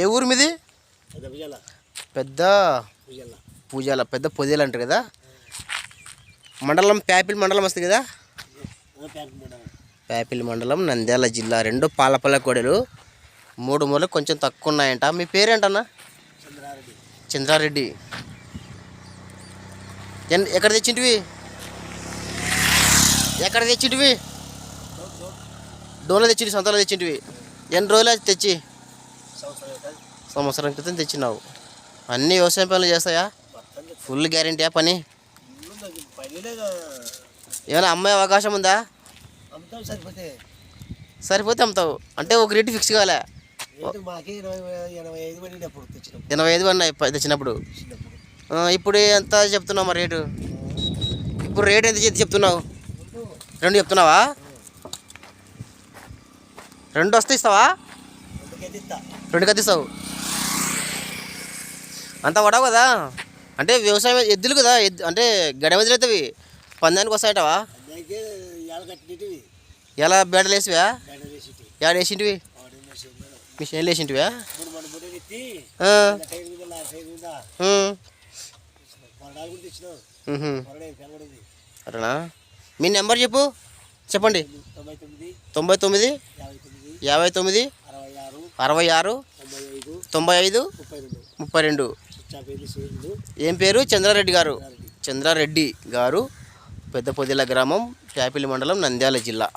ఏ ఊరు మీది? పెద్ద పూజాల పెద్ద? పొదేలు అంటారు కదా? మండలం ప్యాపిల్ మండలం వస్తుంది కదా? ప్యాపిల్ మండలం. నంద్యాల జిల్లా రెండు పాలపల్ల కోడలు. మూడు మూలలు కొంచెం తక్కువ ఉన్నాయంట మీ పేరేంటన్నా? చంద్రారెడ్డి. ఎక్కడ తెచ్చింటివి? ఎక్కడ తెచ్చింటివి? డోలో తెచ్చింటి సొంతలో తెచ్చింటివి. ఎన్ని రోజులు తెచ్చి? సంవత్సరం క్రితం తెచ్చినావు. అన్నీ వ్యవసాయం పనులు చేస్తాయా? ఫుల్ గ్యారెంటీయా పని? ఏమైనా అమ్మాయి అవకాశం ఉందా? సరిపోతే. అమ్ముతావు. అంటే ఒక రేటు ఫిక్స్ ఇరవై ఎనభై ఐదు అన్నాయి తెచ్చినప్పుడు. ఇప్పుడు ఎంత చెప్తున్నావు మరి రేటు ఇప్పుడు రేట్ ఎంత చెప్- చెప్తున్నావు? రెండు. చెప్తున్నావా? రెండు వస్తే ఇస్తావా? రెండు కత్తిస్తావు అంత పడవు కదా? అంటే వ్యవసాయం ఎద్దులు కదా? ఎద్దు అంటే గడమెదులు అవుతావి పందానికి వస్తాయంటావా? ఎలా బేడలు వేసివా? ఏడ వేసింటివి. ఆవిడ వేసి మీ చేనులు వేసింటివా? అట్లనా? మీ నెంబర్ చెప్పు. చెప్పండి. తొంభై తొమ్మిది యాభై తొమ్మిది అరవై ఆరు తొంభై ఐదు ముప్పై రెండు. ఏం పేరు? చంద్రారెడ్డి గారు. చంద్రారెడ్డి. గారు పెద్ద పొదిల గ్రామం ట్యాపిలి మండలం నంద్యాల జిల్లా.